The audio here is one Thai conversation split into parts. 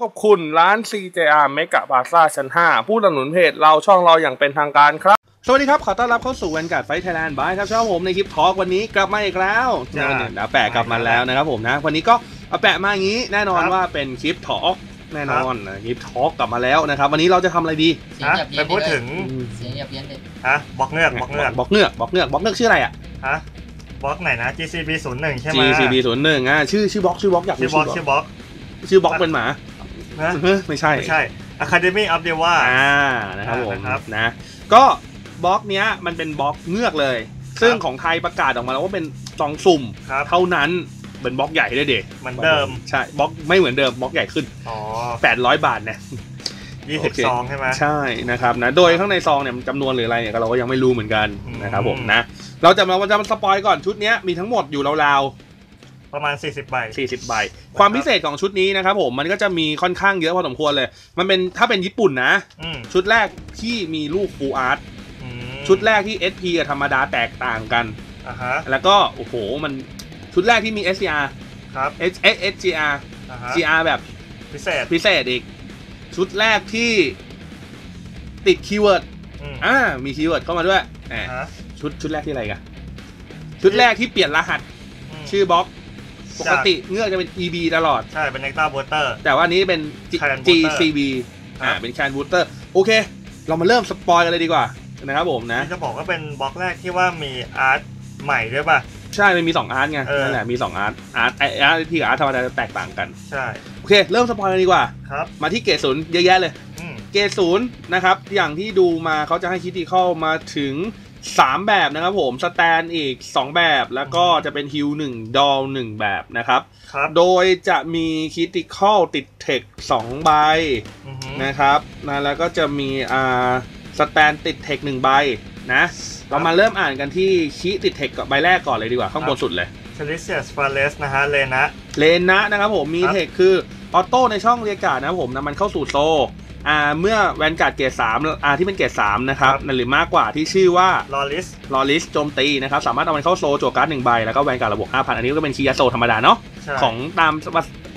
ขอบคุณร้าน CJR เมกะบาซ่าชั้น 5 ผู้สนับสนุนเพจเราช่องเราอย่างเป็นทางการครับ สวัสดีครับ ขอต้อนรับเข้าสู่วันการ์ดไฟไทยแลนด์บายครับช่องผมในคลิปทอล์กวันนี้กลับมาอีกแล้วจ้า เนี่ยแปะกลับมาแล้วนะครับผมนะ วันนี้ก็เอาแปะมาอย่างนี้แน่นอนครับว่าเป็นคลิปทอล์กแน่นอนนะคลิปทอล์กกลับมาแล้วนะครับ วันนี้เราจะทำอะไรดีเสียงฮะหยับเย็ไปนพูดถึงเสียงหยับเย็นเด็ดฮะบล็อกเงือกบล็อกเงือกบอกเงือกบอกเงือกบอกเงือกชื่ออะไรอะ ฮะบล็อกไหนนะ GCB 0 1ใช่ไหม GCB 0 1อะชื่อชื่อบล็อกชื่อบล็อกอยากชื่รู้อบล็อกชื่อบล็อกชื่อบล็อกเป็นหมา นะเฮ้ยไม่ใช่ไม่ใช่ Academy of the w a อ่านะครับผมนะครับนะก็บล็อกเนี้ยมันเป็นบล็อกเงือกเลย ซึ่งของไทยประกาศออกมาแล้วว่าเป็นซองสุ่มครับเท่านั้นเป็นบล็อกใหญ่ด้วยเด็เหมือนเดิมใช่บล็อกไม่เหมือนเดิมบล็อกใหญ่ขึ้นอ๋อ800บาทเนี่ยยี่โอสิบเคซองใช่ไหมใช่นะครับนะโดยข้างในซองเนี่ยมันจำนวนหรืออะไรเนี่ยก็เราก็ยังไม่รู้เหมือนกันอืมนะครับผมนะเราจะมาวันจะมาสปอยก่อนชุดเนี้ยมีทั้งหมดอยู่ราว ประมาณ 40 ใบๆ40 ใบ ความพิเศษของชุดนี้นะครับผมมันก็จะมีค่อนข้างเยอะพอสมควรเลย มันเป็นถ้าเป็นญี่ปุ่นนะ อืมชุดแรกที่มีรูปฟูอาร์ตอืมชุดแรกที่ SP กับธรรมดาแตกต่างกัน อะฮะ แล้วก็โอ้โหมันชุดแรกที่มี SCR ครับ S S SGR อะฮะ GR แบบพิเศษพิเศษอีก ชุดแรกที่ติดคีย์เวิร์ดอืมอ่ามีคีย์เวิร์ดเข้ามาด้วยแหมอะฮะชุดชุดแรกที่อะไรกันชุดแรกที่เปลี่ยนรหัส มชื่อบล็อก ปกติเงือกจะเป็น EB ตลอด ใช่ เป็น Nectar Water แต่ว่าอันนี้เป็น G- Can Booster GCB อ่าครับเป็น Can Booster โอเค เรามาเริ่มสปอยกันเลยดีกว่านะครับผมนะนี่จะบอกว่าเป็นบล็อกแรกที่ว่ามีอาร์ตใหม่ด้วยป่ะ ใช่ มันมี 2 อาร์ตไงเออนั่นแหละ มี 2 อาร์ต อาร์ตไออาร์ตที่กับอาร์ตธรรมดาจะแตกต่างกัน ใช่ โอเค เริ่มสปอยกันดีกว่า ครับ มาที่เกรดศูนย์เยอะแยะเลยอืมเกรดศูนย์นะครับ อย่างที่ดูมาเขาจะให้คิติคอลมาถึง 3แบบนะครับผมสแตนอีก2แบบแล้วก็จะเป็นฮิว1ดอล1แบบนะครับ ครับ โดยจะมีคิติคอลติดเทค2ใบอือฮึนะครับนะแล้วก็จะมีอ่าสแตนติดเทค1ใบนะเรามาเริ่มอ่านกันที่คิติดเทคใบแรกก่อนเลยดีกว่า ข้างบนสุดเลยเทลิเซียสฟาเลสนะฮะเลนะ เลนนะนะครับผมมีครับ เทคคือออโต้ในช่องเรียกการ์ดนะครับผมนำมันเข้าสู่โซล อ่าเมื่อแวนการ์ดเกรดสามอ่าที่เป็นเกรดสามนะครับนั่นหรือมากกว่าที่ชื่อว่าลอริสลอริสโจมตีนะครับสามารถเอามันเข้าโซลจั่วการ์ดหนึ่งใบแล้วก็แวนการ์ดระบบ5,000อันนี้ก็เป็นคียาโซธรรมดาเนาะใช่ของตาม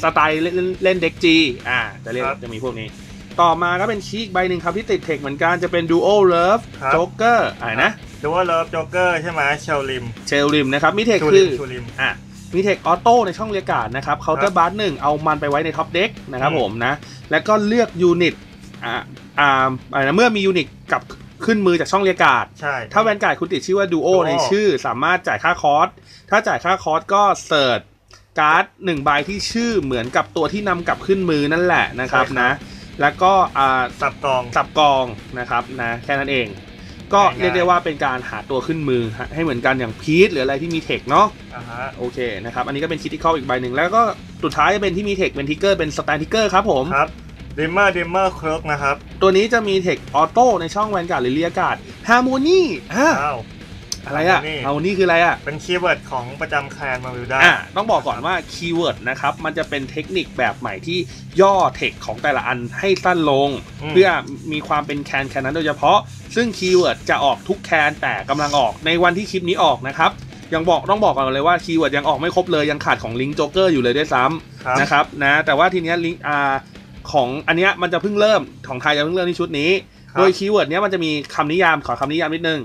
สไตล์เล่นเล่นเด็กจีอ่าจะเรียกครับจะมีพวกนี้ต่อมาก็เป็นคีอีกใบหนึ่งครับที่ติดเทคเหมือนกันจะเป็นดูโอเลิฟครับโจ๊กเกอร์อะไรนะดูว่าเลิฟจ็อกเกอร์ใช่ไหมเชลลิมเชลริมนะครับมีเทคชูคืลิมอชูลิมอะมีเทคออโต้ในช่องเรียกการ์ดนะครับเคาน์เตอร์บาร์หนึ่งเอามันไปไว้ในท็อปเด็กนะครับอืมผมนะ แล้วก็เลือกยูนิต อ่าอ่าอะไรนะเมื่อมียูนิตกลับขึ้นมือจากช่องเรียกการ์ดใช่ ถ้าแวนการ์ดคุณติดชื่อว่าดูโอ Duo ในชื่อ สามารถจ่ายค่าคอร์สถ้าจ่ายค่าคอร์สก็เสิร์ชการ์ดหนึ่งใบที่ชื่อเหมือนกับตัวที่นำกลับขึ้นมือนั่นแหละนะครับ นะ แล้วก็อ่า สับกอง สับกองนะครับนะแค่นั้นเอง ก็ง่ายๆ เรียกได้ว่าเป็นการหาตัวขึ้นมือฮะให้เหมือนกันอย่างพีทหรืออะไรที่มีเทคเนาะอ่าฮะโอเคนะครับ อันนี้ก็เป็นคิติคอลอีกใบหนึ่งแล้วก็สุดท้ายจะเป็นที่มีเทคเป็นทิกเกอร์เป็นสแตนทิกเกอร์ครับผม ครับ ดิมเมอร์ดิมเมอร์ครกนะครับ ตัวนี้จะมีเทคออโต้ในช่องแวนการ์ดหรือเรียการ์ดฮาร์โมนีอะอ้าว อะไรอะ Harmony ฮาร์โมนีคืออะไรอะเป็นคีย์เวิร์ดของประจำแคลนมาวิลดาอะต้องบอกก่อนว่าคีย์เวิร์ดนะครับมันจะเป็นเทคนิคแบบใหม่ที่ย่อเทคของแต่ละอันให้สั้นลงเพื่อมีความเป็นแคนแคนนั้นโดยเฉพาะ ซึ่งคีย์เวิร์ดจะออกทุกแคนแต่กำลังออกในวันที่คลิปนี้ออกนะครับ ยังบอกต้องบอกก่อนเลยว่าคีย์เวิร์ดยังออกไม่ครบเลยยังขาดของลิงก์โจ๊กเกอร์อยู่เลยด้วยซ้ำ ครับ นะครับนะแต่ว่าทีเนี้ยลิงก์อ่า ของอันเนี้ยมันจะเพิ่งเริ่มของไทยจะเพิ่งเริ่มที่ชุดนี้ ครับ โดยคีย์เวิร์ดเนี้ยมันจะมีคำนิยามขอคำนิยามนิดนึง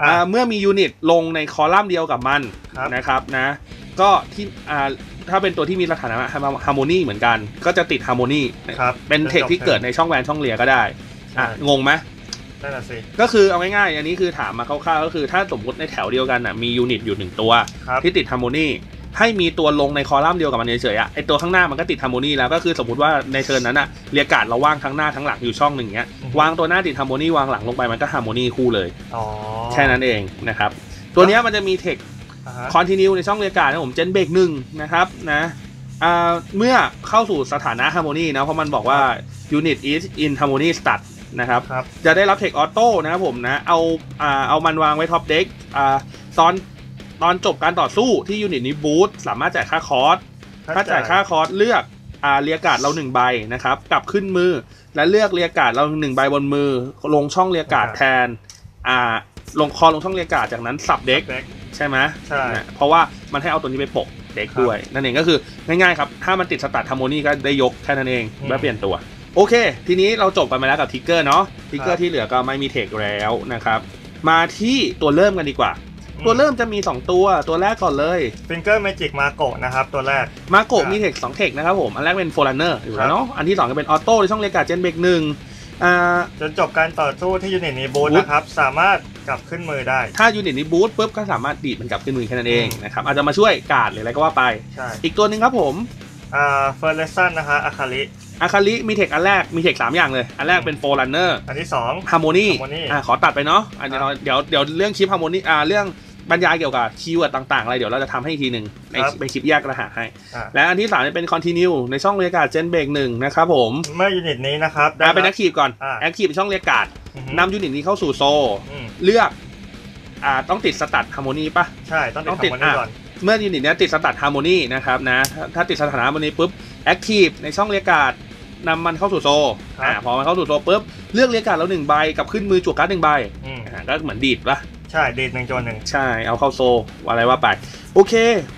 อ่า อ่าเมื่อมียูนิตลงในคอลัมน์เดียวกับมันครับ นะครับนะ ก็ที่อ่าถ้าเป็นตัวที่มีสถานะฮาร์โมนีเหมือนกัน ก็จะติดฮาร์โมนีครับเป็นเทคที่เกิดในช่องแวนช่องเลียก็ได้อะงงไหม นั่นน่ะสิก็คือเอาง่ายๆ อันนี้คือถามมาคร่าวๆ ก็คือถ้าสมมติในแถวเดียวกันอะมียูนิตอยู่หนึ่งตัว ครับ ที่ติดฮาร์โมนี ให้มีตัวลงในคอลัมน์เดียวกับมันเฉยๆอะไอตัวข้างหน้ามันก็ติดฮาร์โมนีแล้วก็คือสมมติว่าในเทิร์นนั้นอะเรียกการ์ดเราว่างทั้งหน้าทั้งหลังอยู่ช่องหนึ่งเงี้ยอือฮึวางตัวหน้าติดฮาร์โมนีวางหลังลงไปมันก็ฮาร์โมนีคู่เลยอ๋อแค่นั้นเองนะครับตัวเนี้ยมันจะมีเทคอ่าฮะคอนติเนียในช่องเรียกการ์ดนะผมเจนเบรกหนึ่งนะครับนะอ่าเมื่อเข้าสู่สถานะฮาร์โมนีนะเพราะมันบอกว่า unit is in harmony stat นะครับครับจะได้รับเทคออโต้นะครับผมนะเอาอ่าเอามันวางไว้ท็อปเด็กอ่าตอน ตอนจบการต่อสู้ที่ยูนิตนี้บูตสามารถจ่ายค่าคอร์สถ้าจ่ายค่าคอร์สเลือกอ่าเรียกการ์ดเราหนึ่งใบนะครับกลับขึ้นมือ และเลือกเรียกการ์ดเราหนึ่งใบบนมือ ลงช่องเรียกการ์ดแทนอ่าลงคอลงช่องเรียกการ์ดจากนั้นสับเด็กเด็กใช่ไหมใช่นะเพราะว่ามันให้เอาตัวนี้ไปโปะเด็กด้วย นั่นเองก็คือง่ายๆครับ ถ้ามันติดสตาร์ทฮาร์โมนีก็ได้ยกแค่นั้นเองอืมแล้วเปลี่ยนตัว โอเค ทีนี้เราจบกันไปแล้วกับทิกเกอร์เนาะทิกเกอครัร์บที่เหลือก็ไม่มีเทคแล้วนะครับมาที่ตัวเริ่มกันดีกว่า ตัวเริ่มจะมี 2 ตัวตัวแรกก่อนเลยฟิงเกอร์เมจิกมาโกะนะครับตัวแรกมาโกะครับมีเทคสองเทคนะครับผมอันแรกเป็นโฟลันเนอร์อยู่ครัแล้วบเนาะอันที่ 2 ก็เป็นออโต้ในช่องเรียกการ์ดเจนเบรกหนึ่งอ่าจนจบการต่อสู้ที่ยูนิตนี้บูทบูทนะครับ สามารถกลับขึ้นมือได้ ถ้ายูนิตนี้บูทปุ๊บก็สามารถดีดมันกลับขึ้นมือแค่นั้นเองอืมนะครับอาจจะมาช่วยการ์ดหรืออะไรก็ว่าไปใช่อีกตัวหนึ่งครับผมอ่าเฟอร์เรซันนะคะอาคาริอาคาริมีเทคอันแรกมีเทคสามอย่างเลย อันแรกเป็นโฟลันเนอร์อันที่สองฮาร์โมนี Harmony อ่าขอตัดไปเนาะอันนี้ครัเราบเดี๋ยวเดี๋ยวเรื่องคลิปฮาร์โมนีอ่าเรื่อง บรรยายเกี่ยวกับคีย์เวิร์ดต่างๆอะไรเดี๋ยวเราจะทำให้อีกทีหนึ่งในครับในคลิปแยกรหัสให้ อ่า และอันที่สามจะเป็นคอนติเนียในช่องเรียกการ์ดเจนเบรกหนึ่งนะครับผมเมื่อยูนิตนี้นะครับ ได้อ่าเป็นแอรับคทีฟก่อนอ่า แอคทีฟเป็นช่องเรียกการ์ดอือฮึนำยูนิตนี้เข้าสู่โซอืมเลือกอ่าต้องติดสตัดฮาร์โมนีปะใช่ต้องติดต้องติดคำวันนี้อะ ก่อน เมื่อยูนิตเนี้ยติดสตัดฮาร์โมนีนะครับนะถ้าถ้าติดสถานะฮาร์โมนีปุ๊บแอคทีฟในช่องเรียกการ์ดนำมันเข้าสู่โซครับ อ่าพอมันเข้าสู่โซปุ๊บเลือกเรียกการ์ดแล้วหนึ่งใบกับขึ้นมือจั่วการ์ดหนึ่งใบ อืม อ่าก็เหมือนดีดปะ ใช่ดีดหนึ่งโจนหนึ่งใช่เอาเข้าโซอะไรว่าไป โอเค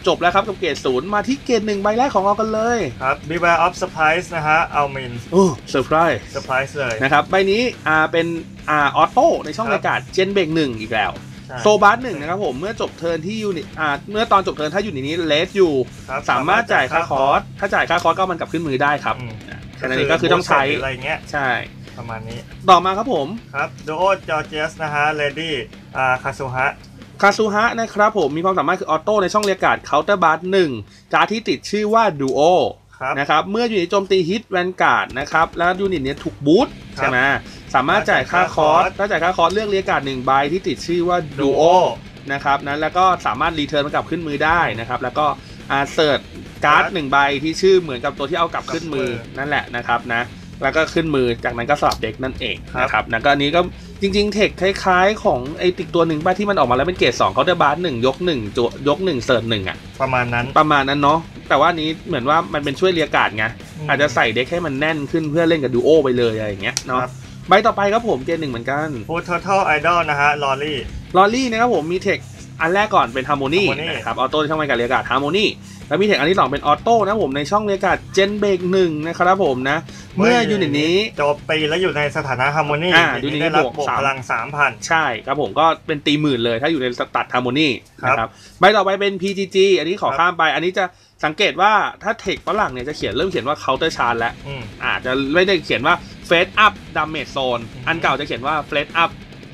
จบแล้วครับกับเกรดศูนย์มาที่เกรดหนึ่งใบแรกของเรากันเลย ครับ Beware of Surprise นะฮะเอามินโอ้เซอร์ไพรส์ Surprise เลยนะครับใบนี้อ่าเป็นอ่าออโต้ในช่องครับรายการเจนเบรกหนึ่งอีกแล้วใช่โซบาร์หนึ่งนะครับผมเมื่อจบเทิร์นที่ยูนิตอ่าเมื่อตอนจบเทิร์นถ้าอยู่ในนี้เลสอยู่ครับสามารถจ่ายค่าคอร์สถ้าจ่ายค่าคอร์สก็เอามันกลับขึ้นมือได้ครับอืมอะแค่นั้นเองก็คือต้องใช้หรือะไรเงี้ยใช่ ประมาณนี้ ต่อมาครับผมครับ Duo Georges นะฮะ Lady อ่าคาซูฮะคาซูฮะนะครับผมมีความสามารถคือออโต้ในช่องเรียกการ์ดเคาน์เตอร์บาร์หนึ่งการ์ดที่ติดชื่อว่าดูโอครับนะครับเมื่อยูนิตโจมตีฮิตแวนการ์ดนะครับแล้วยูนิตเนี้ยถูกบูทครับใช่ไหมสามารถจ่ายค่าคอร์สถ้าจ่ายค่าคอร์สเลือกเรียกการ์ดหนึ่งใบที่ติดชื่อว่าดูโอนะครับนั้นแล้วก็สามารถรีเทิร์นมันกลับขึ้นมือได้นะครับแล้วก็อาเสิร์ตการ์ดการ์ดหนึ่งใบที่ชื่อเหมือนกับตัวที่เอากลับขึ้นมือขึ้นมือนั่นแหละนะครับนะ แล้วก็ขึ้นมือจากนั้นก็สลับเด็กนั่นเองครับนะครับนะก็อันนี้ก็จริงๆ เทคคล้ายๆ ของไอติกตัวหนึ่งป่ะที่มันออกมาแล้วเป็นเกรดสองเขาจะบาร์หนึ่งยกหนึ่งจวยกหนึ่งเสิร์ตหนึ่งอะประมาณนั้นประมาณนั้นเนาะแต่ว่าอันนี้เหมือนว่ามันเป็นช่วยเรียกการ์ดไงอืมอาจจะใส่เด็กให้มันแน่นขึ้นเพื่อเล่นกับดูโอไปเลยอะไรอย่างเงี้ยเนาะครับใบต่อไปครับผมเกรดหนึ่งเหมือนกัน Full Total Idol นะฮะ Lolly ลอรี่นะครับผมมีเทคอันแรกก่อนเป็นฮาร์โมนี Harmony นะครับออโต้ในช่องบรรยากาศเรียกการ์ดฮาร์โมนี แล้วมีเทคอันที่2เป็นออโต้นะครับผมในช่องเรียกการ์ดเจนเบรกหนึ่งนะครับผมนะ เมื่อยูนิตนี้โจมตีแล้วอยู่ในสถานะ Harmony อ่ายูนิตยูนิตนี้นี้ได้รับบวกบวกสามพลัง 3,000 ใช่ครับผมก็เป็นตีหมื่นเลยถ้าอยู่ในสตัดฮาร์โมนีครับนะครับใบต่อไปเป็น PGG อันนี้ขอครับข้ามไป อันนี้จะสังเกตว่าถ้าเทคฝรั่งเนี่ยจะเขียนเริ่มเขียนว่า counter charge แล้วอืมอาจจะไม่ได้เขียนว่า face up damage zone อืมอันเก่าจะเขียนว่า face up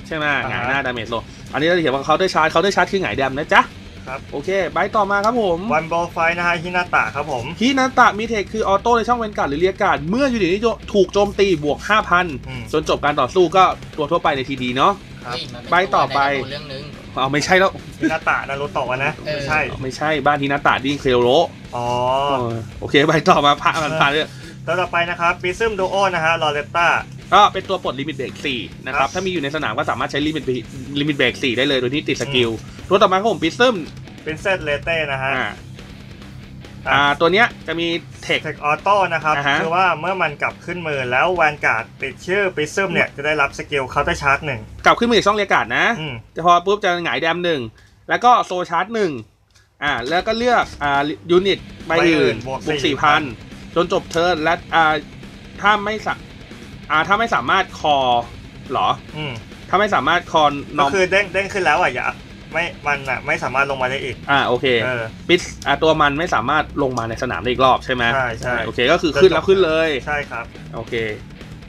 ใช่ไหมอ่าฮะหงายหน้า damage zone อันนี้จะเขียนว่า counter charge counter charge คือหงายแดมนะจ๊ะ ครับโอเคใบต่อมาครับผม One Ball Fight นะฮะฮินาตะครับผมฮินาตะมีเทคคือออโต้ในช่องเวนการ์ดหรือเรียกการ์ดเมื่อยูนิตนี้ถูกโจมตีบวกอืม5,000จนจบการต่อสู้ก็ตัวทั่วไปในทีดีเนาะครับเฮ้ยมันเป็นใบต่อไปตัวในการ์ตูนเรื่องนึงเอาไม่ใช่แล้วฮินาตะนารูโตะนะเออไม่ใช่ไม่ใช่บ้านฮินาตะที่เคโรอ๋อโอเคใบต่อมาผ่านผ่านเลยตัวต่อไปนะครับ Prism Duo นะฮะ Loretta ก็เป็นตัวปลดลิมิตเบรก4นะคครัรับบถ้ามีอยู่ในสนามก็สามารถใช้ลิมิตลิมิตเบรก4ได้เลย โดยที่ติดสกิล ตัวต่อมาครับผมปิซึม Princess Lete นะฮะ อ่าอ่าตัวเนี้ยจะมีเทค เทคออโต้นะครับอ่าฮะ คือว่าเมื่อมันกลับขึ้นมือแล้วแวนการ์ดติดชื่อ Prism เนี่ย จะได้รับสกิล Counter Charge หนึ่งกลับขึ้นมือจากช่องเรียกการ์ดนะ อืมพอปุ๊บจะหงายแดมหนึ่งแล้วก็โซชาร์จหนึ่งอ่าแล้วก็เลือกอ่ายูนิตใบอื่นใบอื่นบวกบวก4,000สี่พันจนจบเทิร์นและอ่าถ้าไม่สะอ่าถ้าไม่สามารถคอเหรอ อืมถ้าไม่สามารถคอนนก็อมคือเด้งเด้งขึ้นแล้วอะอย่า ไม่มันอะไม่สามารถลงมาได้อีก อ่าโอเคเออปิสอ่าตัวมันไม่สามารถลงมาในสนามได้อีกรอบใช่ไหมใช่ใช่โอเคก็คือขึ้นแล้วขึ้นเลยใช่ครับ โอเค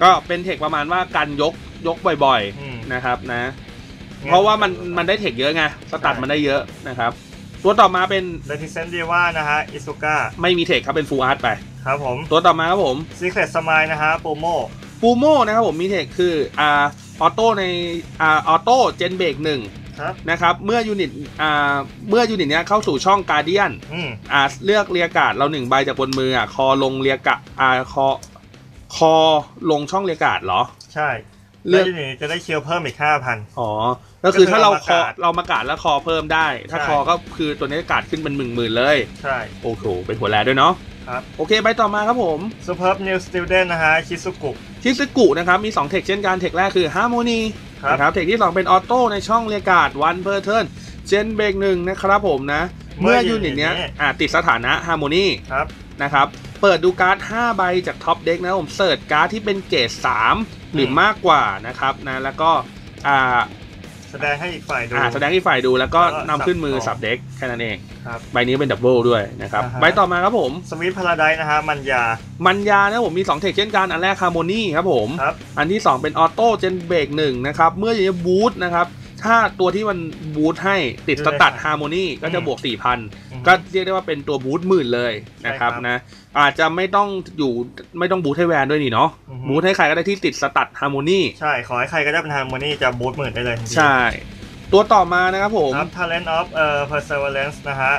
ก็เป็นเทคประมาณว่าการยกยกบ่อยอืมๆนะครับนะ เพราะว่ามันมันได้เทคเยอะไงสตัดมันได้เยอะนะครับ ตัวต่อมาเป็นเดทิเซนดีว่านะฮะอิซุก้าไม่มีเทคครับเป็นฟูอาร์ตไปครับผมตัวต่อมาครับผมซีเครตสมายนะฮะปูโมปูโมนะครับผมมีเทคคืออ่าออโต้ในอ่าออโต้เจนเบรกหนึ่ง ครับ นะครับ เมื่อยูนิตอ่าเมื่อยูนิตเนี้ยเข้าสู่ช่องการเดียนอืมอ่าเลือกเรียกการ์ดเราหนึ่งใบจากบนมืออะคอลงเรียกะอ่าคอคอลงช่องเรียกการ์ดเหรอ ใช่เลืเลืออก กนี้จะได้เคียวเพิ่มอีกห้าพัน อ๋อ ก็คือถ้าเราคอก็คือเรามากาดแล้วคอเพิ่มได้ ถ้าใช่ คอก็คือตัวนี้กาดขึ้นเป็นหมื่นหมื่นๆเลย ใช่ โอ้โหเป็นหัวแลด้วยเนาะ ครับโอเคใบต่อมาครับผมซูเปอร์นิวสติลเดนนะฮะชิซุกุชิซึกุนะครับมี2เทคเช่นกันเทคแรกคือ Harmony ครับนะครับเทคที่ 2 เป็นออโต้ในช่องเรียกการ์ดวันเพอร์เทิร์นเจนเบรกหนึ่งนะครับผมนะ เมื่อยูนิตเนี้ยอ่าติดสถานะฮาร์โมนีครับนะครับเปิดดูการ์ด 5 ใบจากท็อปเด็กนะครับผมเสิร์ชการ์ดที่เป็นเกรด3หรือมากกว่านะครับนะแล้วก็อ่า แสดงให้อีกฝ่ายดู อ่าแสดงให้ฝ่ายดูแล้วก็แล้วก็นำขึ้นมือสัสับบต่อเด็กแค่นั้นเองครับ ใบนี้เป็นดับเบิลด้วยนะครับ อ่าฮะ ใบต่อมาครับผม สวิตพาราไดนะฮะมันยา มันยานะครับผมมี 2 เทคเช่นกัน อันแรกฮาร์โมนีครับผม ครับ อันที่ 2 เป็นออโต้เจนเบรกหนึ่งนะครับ เมื่อจะบูทนะครับ ถ้าตัวที่มันบูทให้ติดสตัดฮาร์โมนีก็จะบวก 4,000 ก็เรียกได้ว่าเป็นตัวบูทหมื่นเลยนะครับใช่ครับนะอาจจะไม่ต้องอยู่ไม่ต้องบูทให้แวนด้วยนี่เนาะอือฮึบูทให้ใครก็ได้ที่ติดสตัดฮาร์โมนีใช่ ขอให้ใครก็ได้เป็นฮาร์โมนีจะบูทหมื่นได้เลยทันทีใช่ ตัวต่อมานะครับผมครับ Talent of เอ่อ Perseverance นะฮะ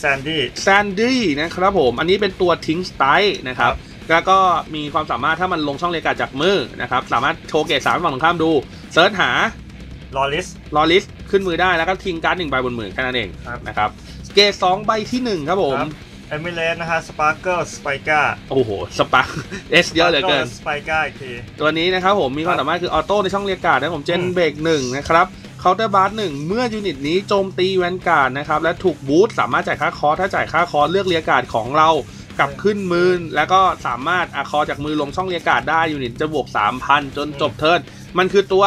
Sandy แซนดี้นะครับผม อันนี้เป็นตัวทิ้งสไตล์นะครับแล้วก็มีความสามารถถ้ามันลงช่องเลกาจากมือนะครับ สามารถโชว์เกรดสามฝั่งตรงข้ามดูเซิร์ชหา Lawless รอลิสขึ้นมือได้แล้วก็ทิ้งการ์ดหนึ่งใบบนมือแค่นั้นเองครับนะครับเกรดสองใบที่หนึ่งครับผมครับ Emirates นะฮะ Sparkle Spica โอ้โหสปักเอสเยอะเหลือเกิน Spica อีกทีตัวนี้นะครับผมมีความสามารถคือออโต้ในช่องเรียกการ์ดนะครับผมเจนอืมเบรกหนึ่งนะครับเคาน์เตอร์บาร์หนึ่งเมื่อยูนิตนี้โจมตีแวนการ์ดนะครับและถูกบูทสามารถจ่ายค่าคอร์สถ้าจ่ายค่าคอร์สเลือกเรียกการ์ดของเรากลับขึ้นมือแล้วก็สามารถอาคอจากมือลงช่องเรียกการ์ดได้ยูนิตจะบวก 3,000 จนจบเทิร์นมันคือตัว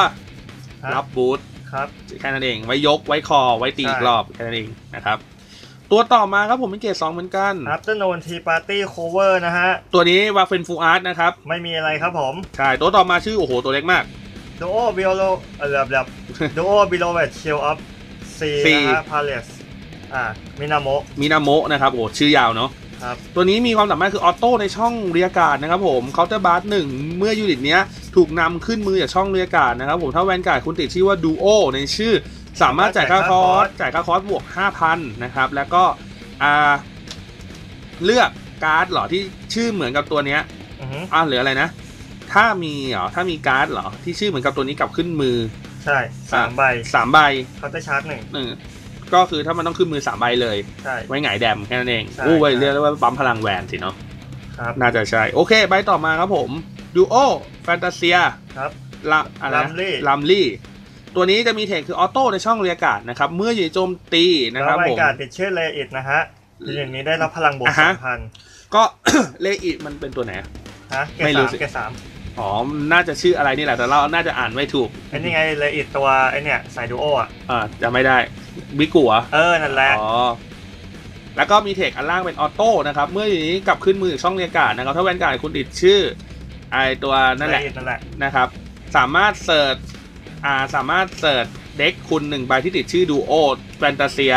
ครับ รับบูทครับแค่นั้นเอง ไว้ยกไว้คอไว้ตีอีกใช่รอบแค่นั้นเองนะครับ ตัวต่อมาครับผมเป็นเกรดสองเหมือนกัน Afternoon Tea Party Cover นะฮะ ตัวนี้วาเฟนฟูอาร์ตนะครับ ไม่มีอะไรครับผม ใช่ ตัวต่อมาชื่อโอ้โหตัวเล็กมาก Duo Below เออแบบแบบ Duo Below at Chill Up C C นะฮะ Palace อ่า Minamo มินาโมะนะครับโอ้ชื่อยาวเนาะ ครับตัวนี้มีความสามารถคือออโต้ในช่องเรียกการ์ดนะครับผมเคาน์เตอร์บาร์หนึ่งเมื่อยูนิตเนี้ยถูกนำขึ้นมือจากช่องเรียกการ์ดนะครับผมถ้าแวนการ์ดคุณติดชื่อว่าดูโอในชื่อ สามารถจ่ายค่าคอร์สจ่ายค่าคอร์สบวก 5,000นะครับแล้วก็อ่าเลือกการ์ดเหรอที่ชื่อเหมือนกับตัวเนี้ยอือฮึอ่าหรืออะไรนะ ถ้ามีเหรอถ้ามีการ์ดเหรอที่ชื่อเหมือนกับตัวนี้กลับขึ้นมือ ใช่สามใบสามใบเขาจะชาร์จหนึ่งหนึ่ง ก็คือถ้ามันต้องขึ้นมือสามใบเลย ใช่ ไว้หงายแดมแค่นั้นเองใช่อู้ไว้ครับเรียกได้ว่าปั๊มพลังแวนสิเนาะครับ น่าจะใช่ โอเค ใบต่อมาครับผมดูโอแฟนตาเซียครับ ละอะไรนะ Lumley ลัมลี่ ตัวนี้จะมีเทคคือออโต้ในช่องเรียกการ์ดนะครับ เมื่ออยู่โจมตีนะแล้ครับวใบผม การดติดชื่อเลอิดนะฮะทีอย่างนี้ได้รับพลังบวกอ่าสาฮะ มพันก็ เลอิมันเป็นตัวไหนอะฮะเกไม่รดรู้สามสิเกรดสาม อ๋อ น่าจะชื่ออะไรนี่แหละ แต่เรา น่าจะอ่านไม่ถูกไอ้นี่ไงเลอิดตัวไอ้เนี่ยสายดูโออะอ่าจะไม่ได้บิกัวเออ นั่นแหละ อ๋อ แล้วก็มีเทคอันล่างเป็นออโต้นะครับ เมื่ออยู่นี้กลับขึ้นมือช่องเรียกการ์ดนะครับ ถ้าแวนการ์ดคุณติดชื่อไอตัวนั่นแหละเลอิดนั่นแหละนะครับ สามารถเสิร์ชอ่าสามารถเสิร์ชเด็กคุณหนึ่งใบที่ติดชื่อดูโอแฟนตาเซีย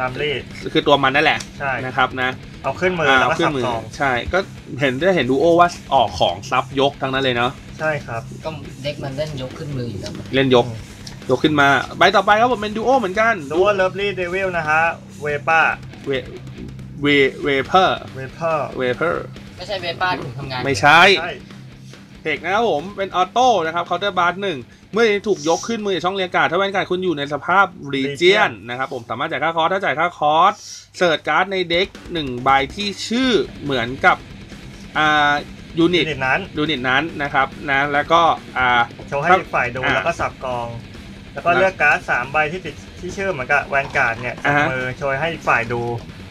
ลัมลี่คือตัวมันนั่นแหละ ใช่ นะครับนะ เอาขึ้นมืออ่าแล้วเอาก็ขึ้สันบมือซองใช่ ก็เห็นได้เห็นดูโอว่าออกของซับยกทั้งนั้นเลยเนาะใช่ครับก็เด็กมันเล่นยกขึ้นมืออยู่แล้วเล่นยก ยกขึ้นมาใบต่อไปครับผมเป็นดูโอเหมือนกันดูว่าเลิฟลี่เดวิลนะฮะเวป้าเวเวเวเพอร์เวเปอร์เวเพอร์ไม่ใช่เวป้าถุงทำงาน ไม่ใช่ใช่เทคนะครับผมเป็นออโต้นะครับเคาน์เตอร์บาร์หนึ่งเมื่อถูกยกขึ้นมือจากช่องเรียงการ์ดถ้าแวนการ์ดคุณอยู่ในสภาพรีเจียนนะครับผมสามารถจ่ายค่าคอร์สถ้าจ่ายค่าคอร์สเสิร์ชการ์ดในเด็กหนึ่งใบที่ชื่อเหมือนกับอ่ายูนิยูตนิตนั้นยูนิตนั้นนะครับนะแล้วก็อ่าโชว์ให้ครับอีกฝ่ายดูอ่าแล้วก็สับกอง แล้วก็นะเลือกการ์ดสามใบที่ติดที่ชื่อเหมือนกับแวนการ์ดเนี่ยอ่าจากฮะมือโชว์ให้อีกฝ่ายดู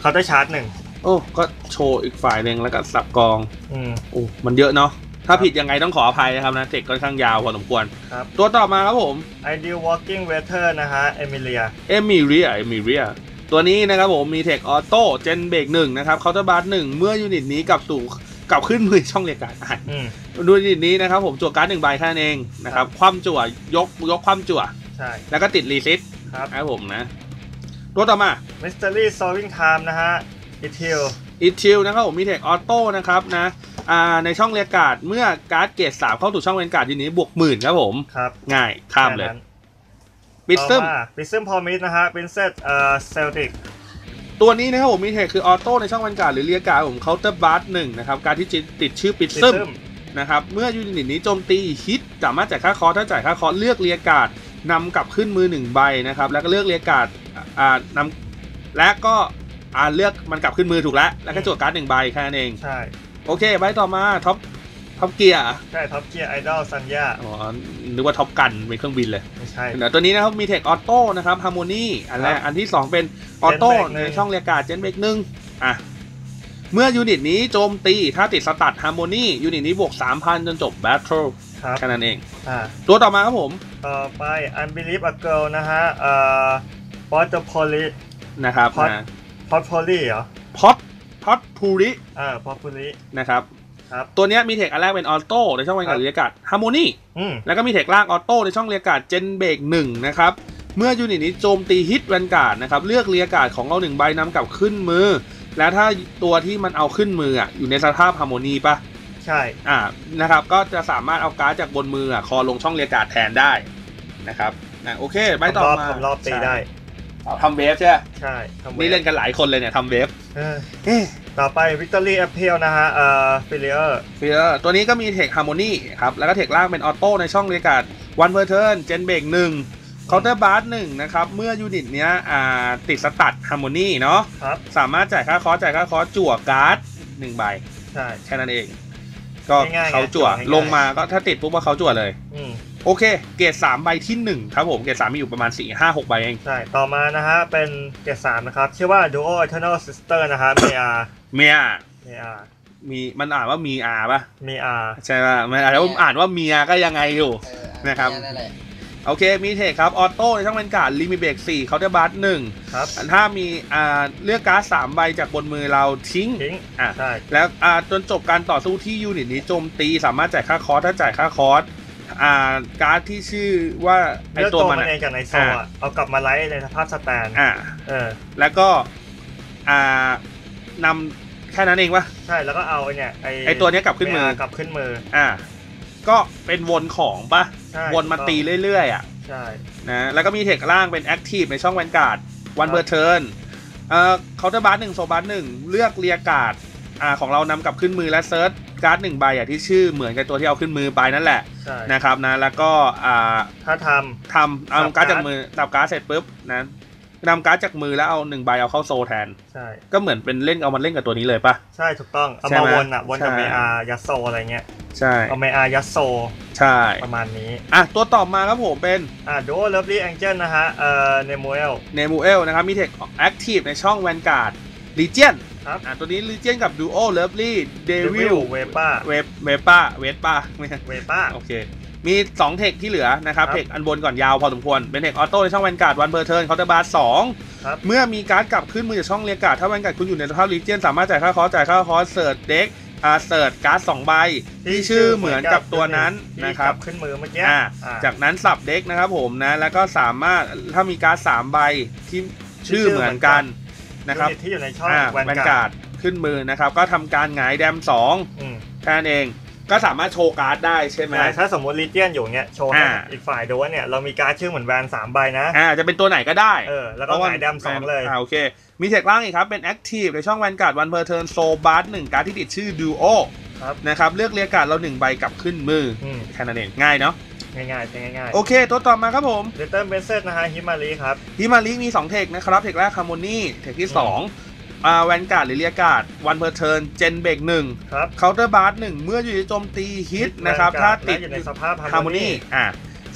เขาได้ชาร์จหนึ่งโอ้ก็โชว์อีกฝ่ายหนึ่งแล้วก็สับกองอืมโอ้มันเยอะเนาะ ถ้าผิดยังไงต้องขออภัยนะครับนะเทคค่อนข้างยาวพอสมควร ครับ ตัวต่อมาครับผม Ideal Walking Weather นะฮะเอมิเลียเอมิเรียเอมิเรียตัวนี้นะครับผมมีเทคออโต้เจนเบรกหนึ่งนะครับเคาน์เตอร์บาร์หนึ่งเมื่อยูนิตนี้กลับสู่กลับขึ้นมือช่องเรียกการ์ดอะอืมดูยูนิตนี้นะครับผมจั่วการ์ดหนึ่งใบแค่นั้นเองนะครับคว่ำจั่วยกยกคว่ำจั่ว ใช่ แล้วก็ติดรีซิตครับนะครับผมนะ ตัวต่อมา Mystery Solving Time นะฮะ i t i l อิทิลนะครับผมมีเทคออโต้นะครับนะ อ่าในช่องเรียกการ์ดเมื่อการ์ดเกรดสามเข้าสู่ช่องเรียกการ์ดยูนิตนี้บวกหมื่นครับผมครับง่ายข้ามเลยแค่นั้นบิสซึมต่อมา Prism Promise นะฮะ Princess เอ่อ Celtic ตัวนี้นะครับผมมีเทคคือออโต้ในช่องวันการ์ดหรือเรียกการ์ดผมเคาน์เตอร์บาร์หนึ่งนะครับการดที่ติดชื่อบิสซึม Prism นะครับเมื่อยูนิตนี้โจมตีฮิตสามารถจ่ายค่าคอร์สถ้าจ่ายค่าคอร์สเลือกเรียกการ์ดนำกลับขึ้นมือหนึ่งใบนะครับแล้วก็เลือกเรียกการ์ดอ่านำและก็อ่าเลือกมันกลับขึ้นมือถูกแล้วแล้วก็จวดการ์ดหนึ่งใบแค่นั้นเองใช่ โอเคใบต่อมาท็อปท็อปเกียร์ใช่ท็อปเกียร์ไอดอลซันยาอ๋อ นึกว่าท็อปกันเป็นเครื่องบินเลย ไม่ใช่เดี๋ยวตัวนี้นะครับมีเทคออโต้นะครับฮาร์โมนีอันแรกครับอันที่ 2 เป็นออโต้ Gen Brake หนึ่ในงช่องเรียกการ์ดเจนเบรกหนึ่งอะ เมื่อยูนิตนี้โจมตีถ้าติดสตัดฮาร์โมนียูนิตนี้บวก 3,000 จนจบแบทเทิลครับแค่นั้นเองอ่าตัวต่อมาครับผม ต่อไป Unbelieve a Girl นะฮะเอ่อ p o t p o l y นะครับ Pot นะ p o t p o l y เหรอพอต พอตพูริอ่า p o t p o l y นะครับครับ ตัวเนี้ยมีเทคอันแรกเป็นออโต้ในช่องเรียกการ์ดเรียกการ์ดฮาร์โมนีอืมแล้วก็มีเทคล่างออโต้ในช่องเรียกการ์ดเจนเบรกหนึ่งนะครับเมื่อยูนิตนี้โจมตีฮิตแวนการ์ดนะครับเลือกเรียกการ์ดของเราหนึ่งใบนำกลับขึ้นมือ แล้วถ้าตัวที่มันเอาขึ้นมืออะอยู่ในสภาพฮาร์โมนีปะใช่อ่านะครับก็จะสามารถเอาการ์ดจากบนมืออะคอลงช่องเรียกการ์ดแทนได้นะครับนะโอเคใบต่อทำรอบมาทำรอบตีได้ใช่ ทำเวฟใช่ไหมใช่ทำนี่เล่นกันหลายคนเลยเนี่ยทำเวฟเออเอ๊ะต่อไป Victory Appeal นะฮะเอ่อ f i l i e r เฟียร์ตัวนี้ก็มีเทคฮาร์โมนีครับ แล้วก็เทคล่างเป็นออโต้ในช่องเรียกการ์ดวันเพอร์เทิร์นเจนเบรกหนึ่งเคาน์เตอร์บาร์หนึ่งนะครับ เมื่อยูนิตเนี้ยอ่าติดสตัดฮาร์โมนีเนาะครับ สามารถจ่ายค่าคอร์สจ่ายค่าคอร์สจั่วการ์ดหนึ่งใบใช่ แค่นั้นเอง ก็ง่ายๆไงเขาจั่วง่ายๆ ลงมาก็ถ้าติดปุ๊บว่าเขาจั่วเลย อืม โอเค เกรดสามใบที่หนึ่งครับผม เกรดสามมีอยู่ประมาณสี่ห้าหกใบเอง ใช่ ต่อมานะฮะ เป็นเกรดสามนะครับ ชื่อว่า Duo Eternal Sister นะฮะมีอาเมียมีอามีมันอ่านว่ามีอาป่ะมีอาใช่ป่ะมันอาจจะอ่านว่าเมียก็ยังไงอยู่เออนะครับนั่นแหละโอเค มีเทคครับ ออโต้ในช่องเป็นการ์ดลิมิเบรก4เคาน์เตอร์บัสหนึ่งครับถ้ามีอ่าเลือกการ์ดสามใบจากบนมือเราทิ้งทิ้งอะใช่แล้วอ่าจนจบการต่อสู้ที่ยูนิตนี้โจมตีสามารถจ่ายค่าคอร์สถ้าจ่ายค่าคอร์ส อ่าการ์ดที่ชื่อว่าไอเลือกตัวตัวมัมันนอะเองจากในโซอ่าอะเอากลับมาไลฟ์ในสภาพสแตนอ่า เออ แล้วก็อ่านำแค่นั้นเองวะ ใช่แล้วก็เอาไอเนี่ยไอไอตัวเนี้ยกลับขึ้นมือ กลับขึ้นมือ อ่า ก็เป็นวนของปะใช่ วนมาตีเรื่อยๆอะใช่นะแล้วก็มีเทคล่างเป็นแอคทีฟในช่องแวนการ์ดวันเพอร์เทิร์นเอ่อเคาน์เตอร์บาร์หนึ่งโซบาร์หนึ่งเลือกเรียการ์ดอ่าของเรานำกลับขึ้นมือและเซิร์ช การ์ดหนึ่งใบอะที่ชื่อเหมือนกับตัวที่เอาขึ้นมือไปนั่นแหละใช่นะครับนะแล้วก็อ่าถ้าททำเอาสับการ์ดการ์ดจากมือสับการ์ดเสร็จปุ๊บนะนำการ์ดจากมือแล้วเอาหนึ่งใบเอาเข้าโซลแทนำใช่ก็เหมือนเป็นเล่นเอามันเล่นกับตัวนี้เลยปะใช่ถูกต้องเอาใช่มาไหมวนอะวนกับใช่เมอายัสโซอะไรเงี้ยใช่เอาเมอายัสโซใช่ประมาณนี้อะตัวต่อมาครับผมเป็นอ่า Duo Lovely Angel นะฮะเอ่อเนมูเอลเนมูเอลนะครับมีเทคแอคทีฟในช่องแวนการ์ด ลีเจียนครับอะตัวนี้ลีเจียนกับดูโอเลิฟลี่เดวิลเวป้าเวฟเวป้าเวป้าไม่ใช่เวป้าโอเคมี 2 เทคที่เหลือนะครับครับเทคอันบนก่อนยาวพอสมควร เป็นเทคออโต้ในช่องแวนการ์ดวันเบอร์เทิร์นเคาน์เตอร์บาร์สองครับเมื่อมีการ์ดกลับขึ้นมือจากช่องเรียกการ์ดถ้าแวนการ์ดคุณอยู่ในสภาพลีเจียนสามารถจ่ายค่าคอร์สจ่ายค่าคอร์สเสิร์ชเด็กอ่าเสิร์ชการ์ดสองใบ ที่ชื่อเหมือนกับตัวนั้นที่นะครับกลัขึ้นมือเมื่อกี้อ่าอ่าจากนั้นสับเด็กนะครับผมนะแล้วก็สามารถถ้ามีการ์ดสามใบที่ชื่อเหมือนกัน นะครับยูที่อยู่ในช่องอ่าแวนแวนกาการร์ร์ดขึ้นมือนะครับ ก็ทำการหงายแดมสองอืมแค่นั้นเองก็สามารถโชว์การ์ดได้ใช่ไหมใช่ถ้าสมมติลีเจียนอยู่เนี้ยโชว์ให้อ่าอีกฝ่ายดูว่าเนี่ยเรามีการ์ดชื่อเหมือนแวนสามใบนะอ่าจะเป็นตัวไหนก็ได้เออแล้วก็หงายแดมสองเลยอ่าโอเค มีเทคล่างอีกครับ เป็นแอคทีฟในช่องแวนการ์ดวันเพอร์เทิร์นโซบาร์หนึ่งการ์ดที่ติดชื่อดูโอครับนะครับเลือกเรียกการ์ดเราหนึ่งใบกลับขึ้นมืออืมแค่นั้นเองง่ายเนาะ ง่ายๆเป็นง่ายโอเค ตัวต่อมาครับผมๆเลเตอร์เบนเซตนะฮะฮิมารีครับฮิมาริมี2เทคนะครับเทคแรกฮาร์โมนีเทคที่2อ่าแวนการ์ดหรือเรียกการ์ดวันเพอร์เทิร์นเจนเบรกหนึ่งครับเคาน์เตอร์บาร์หนึ่งเมื่ออยู่ในโจมตีฮิตนะครับ ถ้าติดและอยู่ในสภาพฮาฮาร์ร์โมโมนีนีอ่า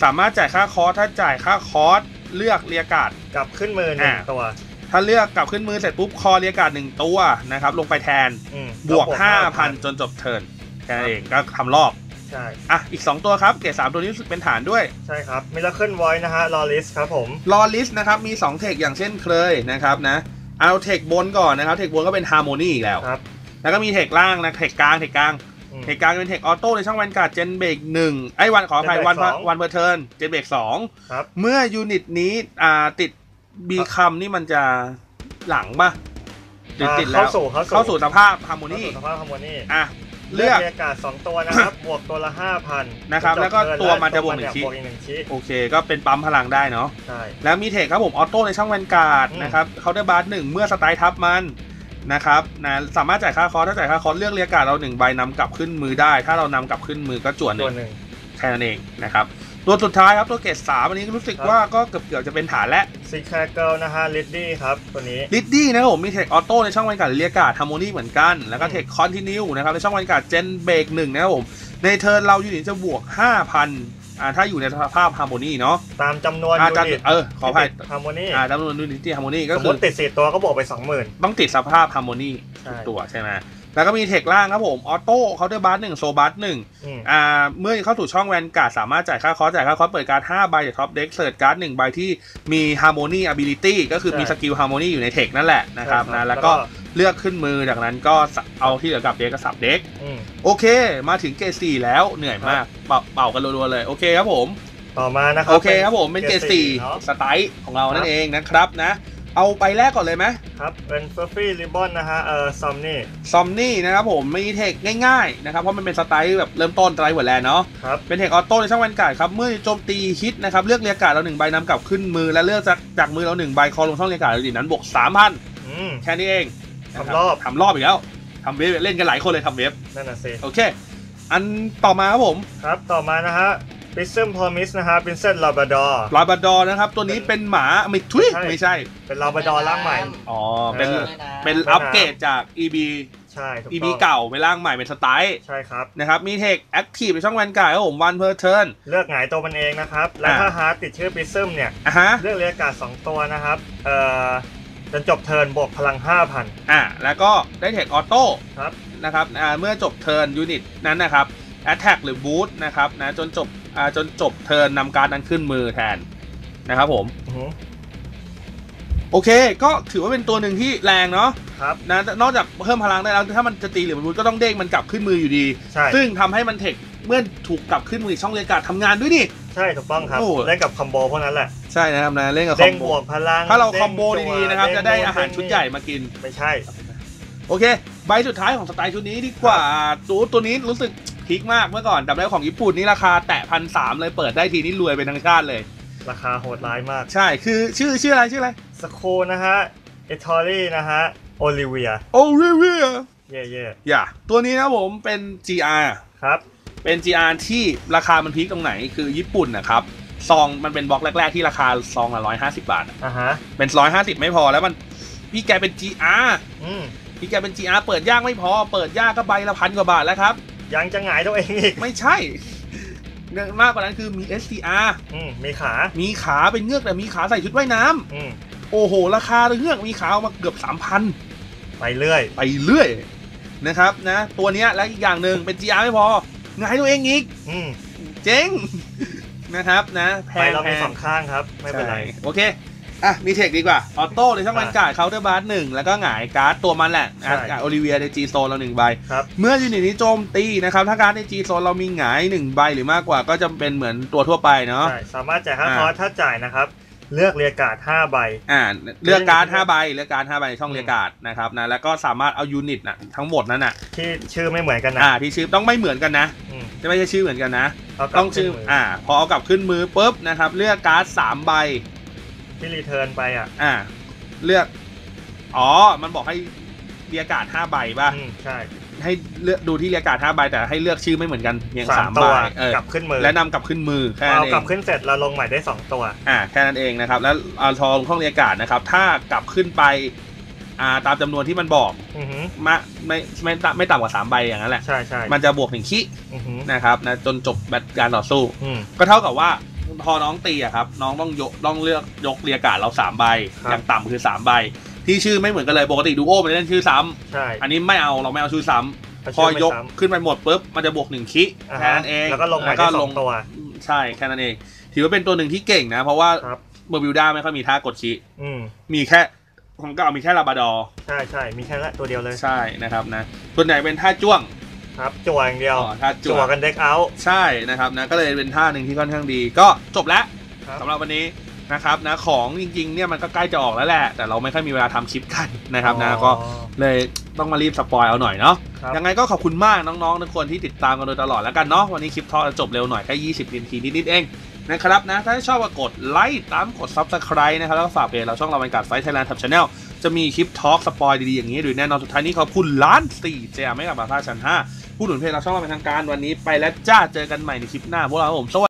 สามารถจ่ายค่าคอร์สถ้าจ่ายค่าคอร์สเลือกเรียกการ์ดกลับขึ้นมือหนึ่งอ่าตัว ถ้าเลือกกลับขึ้นมือเสร็จปุ๊บคอเรียกการ์ดหนึ่งตัวนะครับ ลงไปแทนอืมบวกแล้5,000 จนจบเทิร์นแค่นั้นเองก็ทำรอบ ใช่อะอีก 2 ตัวครับเกรดสามตัวนี้รู้สึกเป็นฐานด้วย ใช่ครับมิราเคิลไวนะฮะลอริสครับผมลอลิสนะครับมี2เทคอย่างเช่นเคยนะครับนะเอาเทคบนก่อนนะครับเทคบนก็เป็นฮาร์โมนีอีกแล้วครับแล้วก็มีเทคล่างนะเทคกลางเทคกลางอืมเทคกลางเป็นเทคออโต้ในช่องแวนการ์ดเจนเบรกหนึ่งไอ้วันขออภัย Gen วัน Break สองวันเพอร์เทิร์นเจนเบรกสองครับเมื่อยูนิตนี้อ่าติดบีคัมนี่มันจะหลังป่ะติดอ่าติดแล้วเข้าสู่เข้าสู่เข้าสู่สภาพฮาร์โมเข้านีสู่สภาพฮาร์โมนีอะ เลืเลืออกกบรรยากาศสองตัวนะครับ บวกตัวละห้าพันนะครับ แล้วก็ตัวมันจะบวกหนึ่งชิ้นบวกอีกหนึ่งชิ้นโอเค ก็เป็นปั๊มพลังได้เนาะใช่แล้วมีเทคครับผมออโต้ในช่องแวนการ์ดอืมนะครับเคาน์เตอร์บาร์หนึ่งเมื่อสไตล์ทับมันนะครับนะสามารถจ่ายค่าคอร์สถ้าจ่ายค่าคอร์สเลือกเรียกการ์ดเราหนึ่งใบนำกลับขึ้นมือได้ ถ้าเรานำกลับขึ้นมือก็จวนหตันึ่วงหนึ่งแค่นั้นเองนะครับ ตัวสุดท้ายครับตัวเกรดสามอันนี้รู้สึกครับว่าก็เกือบเกือบจะเป็นฐานและซีแคร์เกิลนะฮะลิดดี้ครับตัวนี้ลิดดี้นะครับผมมีเทคออโต้ในช่องบรรยากาศเรียกาศฮาร์โมนีเหมือนกัน แล้วก็อืมเทคคอนติเนียนะครับในช่องบรรยากาศเจนเบรกหนึ่งนะครับผมในเทิร์นเรายูนิตจะบวก 5,000อ่าถ้าอยู่ในสภาพฮาร์โมนีเนาะตามจำนวนอ่ายูจะนิตเออขออภัยฮาร์โมนีอ่าจำนวนยูนิตที่ฮาร์โมนีก็สมคืมอติติดสี่ตัวก็บวกไปสองหมื่นต้องติดสภาพฮาร์โมนีใช่ตัวใช่ไหม แล้วก็มีเทคล่างครับผม ออโต้เคาน์เตอร์บัสหนึ่งโซบัสหนึ่งอืมอ่า เมื่อเข้าสู่ช่องแวนการ์ดสามารถจ่ายค่าคอร์สจ่ายค่าคอร์สเปิดการ์ด5ใบจากท็อปเด็กเสิร์ชการ์ด1ใบที่มี Harmony Ability ก็คือมีใช่สกิล Harmony อยู่ในเทคนั่นแหละนะครับใช่ครับนะแล้วแล้วก็ก็เลือกขึ้นมือจากนั้นก็เอาที่เหลือกลับเด็กก็สับเด็กอืมโอเค มาถึงเกรดสี่แล้วเหนื่อยมากเป่าเป่ากันรัวๆเลยโอเคครับผมต่อมานะครับโอเคครับผมเป็นเกรดสี่เนาะสไตล์ของเรานั่นเองนะครับนะ เอาไปแรกก่อนเลยไหมครับ เป็นเฟอร์ฟี่ริบบอนนะฮะ เอ่อซอมนี่ซอมนี่นะครับผมมีเทคง่ายๆนะครับ เพราะมันเป็นสไตล์แบบเริ่มต้นสไตล์หัวแลนเนาะครับ เป็นเทคออโต้ในช่องแวนการ์ดครับ เมื่อโจมตีฮิตนะครับ เลือกเรียกการ์ดเราหนึ่งใบนำกลับขึ้นมือและเลือกจากจากมือเราหนึ่งใบคอลงช่องเรียกการ์ดเราดีนั้นบวกสามพันอืมแค่นี้เองนะคทำรอบทำรอบอีกแล้วทำเวฟเล่นกันหลายคนเลยทำเวฟนั่นน่ะสิโอเค อันต่อมาครับผมครับต่อมานะฮะ ปิซึมพอมิสนะฮะเป็นเซตลาบราดอร์ลาบาดอร์นะครับ ตัวนี้เป็นหมาไม่ทุยใช่ไม่ใช่ เป็นลาบราดอร์ร่างใหม่ อ๋อ เป็นเออเป็นอัปเกรดจาก EB ใช่ถูก EB ต้องเก่าไปร่างใหม่เป็นสไตล์ใช่ครับ นะครับ มีเทคแอคทีฟในช่องแวนการ์ดครับผมวันเพอร์เทิร์นเลือกหงายตัวมันเองนะครับ และอ่าถ้าฮาร์ดติดชื่อปิซึมเนี่ยอะฮะเลือกเรียกการ์ดสองตัวนะครับ เอ่อจนจบเทิร์นบวกพลัง 5,000 อะแล้วก็ได้เทคออโต้ครับนะครับ อ่า เมื่อจบเทิร์นยูนิตนั้นนะครับ Attack หรือ Boost นะครับนะจนจบ อ่าจนจบเทิร์นนำการดนั้นขึ้นมือแทนนะครับผม อือหือโอเค ก็ถือว่าเป็นตัวหนึ่งที่แรงเนาะครับ นะนอกจากเพิ่มพลังได้แล้ว ถ้ามันจะตีหรือมันบูทก็ต้องเด้งมันกลับขึ้นมืออยู่ดี ใช่ซึ่งทำให้มันเทคเมื่อถูกกลับขึ้นมือช่องเรียกการดทำงานด้วยนี่ ใช่ถูกต้องครับโอ้ เล่นกับคอมโบพวกนั้นแหละใช่นะครับนะเล่นกับคเด้องมโบ บวกพลังถ้าเราด้งคอมโบจั่วดีๆนะครับเงจะได้โอาหารชุดใหญ่มากิน ไม่ใช่ โอเค ใบสุดท้ายของสไตล์ชุดนี้ดีกว่าตัวตัวนี้รู้สึก พีคมากเมื่อก่อนจำได้ของญี่ปุ่นนี่ราคาแตะพันสามเลยเปิดได้ทีนี่รวยเป็นทั้งชาติเลย ราคาโหดร้ายมาก ใช่คือชื่อชื่ออะไรชื่ออะไรสโคนะฮะเอทอรี่นะฮะโอลิเวียโอริเวียเย่เย่อย่าตัวนี้นะผมเป็น GR ครับเป็น GR ที่ราคามันพีคตรงไหนคือญี่ปุ่นนะครับซองมันเป็นบล็อกแรก ๆ ที่ราคาซองละร้อยห้าสิบาทอะอะฮะเป็นร้อยห้าสิบไม่พอแล้วมันพี่แกเป็น GR อืมพี่แกเป็น GR เปิดยากไม่พอ เปิดยากก็ใบละพันกว่าบาทแล้วครับ ยังจะหงายตัวเองอีกไม่ใช่มากกว่านั้นคือมี SCR อืมมีขา มีขาเป็นเงือกแต่มีขาใส่ชุดว่ายน้ำอืมโอ้โห ราคาเงือกมีขาเอามาเกือบสามพันไปเรื่อย ไปเรื่อยนะครับนะ ตัวเนี้ยและอีกอย่างหนึ่งเป็น GR ไม่พอไงายตัวเองอีก อืมเจ๊ง นะครับนะ แพไปงเราแพมีงสองข้างครับ ไม่เป็นไร ใช่โอเค อะมีเทคดีกว่า ออโต้ในช่องบรรยากาศเคาน์เตอร์บาร์หนึ่งแล้วก็หงายการ์ดตัวมันแหละใช่ อะโอลิเวียในจีโซนเราหนึ่งใบ ครับ เมื่อยูนิตนี้โจมตีนะครับ ถ้าการ์ดในจีโซนเรามีหงายหนึ่งใบหรือมากกว่าก็จะเป็นเหมือนตัวทั่วไปเนาะ ใช่ สามารถจ่ายค่าอ่า คอร์สถ้าจ่ายนะครับ เลือกเรียกการ์ด5ใบ อ่าเลือกการ์ดเลือกห้าใบเลือกการ์ดห้าใบในช่องอืม เรียกการ์ดนะครับนะแล้วก็สามารถเอายูนิตนะทั้งหมดนั้นอะที่ชื่อไม่เหมือนกันนะอ่าที่ชื่อต้องไม่เหมือนกันนะอืมจะไม่ใช่ชื่อเหมือนกันนะเอากลับต้องชื่อขึ้นมือ่าพอเอากลับขึ้นมือปุ๊บนะครับเลือกการ์ดสามใบ ที่รีเทิร์นไปอะ อ่า เลือก อ๋อ มันบอกให้เรียกการ์ดห้าใบป่ะ อืมใช่ ให้เลือกดูที่เรียกการ์ดห้าใบแต่ให้เลือกชื่อไม่เหมือนกันเพียงสาสามมตัใบวเออกลับขึ้นมือ และนำกลับขึ้นมือแค่เอานั้นเอกลับงขึ้นเสร็จเราลงใหม่ได้2ตัว อ่าแค่นั้นเองนะครับ แล้วเอาทองช่องเรียกการ์ดนะครับ ถ้ากลับขึ้นไป อ่าตามจำนวนที่มันบอกอือหือมาไม่ไม่ต่ำไม่ต่ำกว่าสามใบอย่างนั้นแหละ ใช่ใช่มันจะบวกหนึ่งขี้อือหือนะครับนะจนจบแบตการต่อสู้ อืมก็เท่ากับว่า พอน้องตีอะครับ น้องต้องยกต้องเลือกยกเรียกการ์ดเราสามใบครับ อย่างต่ำคือสามใบ ที่ชื่อไม่เหมือนกันเลยปกติดูโอมันจะเล่นชื่อซ้ำใช่อันนี้ไม่เอาเราไม่เอาชื่อซ้ำเาพอชื่ไม่ยกซ้ำขึ้นไปหมดปุ๊บมันจะบวกหนึ่งคิอ่าแค่ฮะนั้นเองแล้วก็ลงใหม่ก็ได้สลองตัว ใช่แค่นั้นเอง ถือว่าเป็นตัวหนึ่งที่เก่งนะ เพราะว่าครับเมอร์บิวด้าไม่ค่อยมีท่ากดคิอืมมีแค่ของเก่ามีแค่ลาบราดอร์ ใช่ใช่มีแค่ละตัวเดียวเลย ใช่นะครับนะส่วนใหญ่เป็นท่าจ้วง ครับจั่วอย่างเดียวอ๋อท่าจ้จั่ววงกันเด็กเอาท์ใช่นะครับนะก็เลยเป็นท่าหนึ่งที่ค่อนข้างดี ก็จบแล้วครับสำหรับวันนี้นะครับนะของจริงๆเนี่ยมันก็ใกล้จะออกแล้วแหละ แต่เราไม่ค่อยมีเวลาทำคลิปกันนะครับนะก็อ๋อ เลยต้องมารีบสปอยเอาหน่อยเนาะครับ ยังไงก็ขอบคุณมากน้องๆทุกคนที่ติดตามกันโดยตลอดแล้วกันเนาะวันนี้คลิปทอดจบเร็วหน่อยแค่20นาทีนิดๆเองนะครับนะถ้าชอบก็กดไลค์ตามกด Subscribe นะครับแล้วก็ฝากเพจเราช่องเราเป็นการไฟไทยแลนด์ทับชาแนลจะมีคลิปทอล์กสปอยดีๆอย่างนี้โดยแน่นอนสุดท้ายนี้ขอบคุณล้านสี่เจไม่กับมาท่าชั้น5 ผู้หนุนเพจเราช่องเราเป็นทางการวันนี้ไปแล้วจ้าเจอกันใหม่ในคลิปหน้าพวกเราผมสวัสดี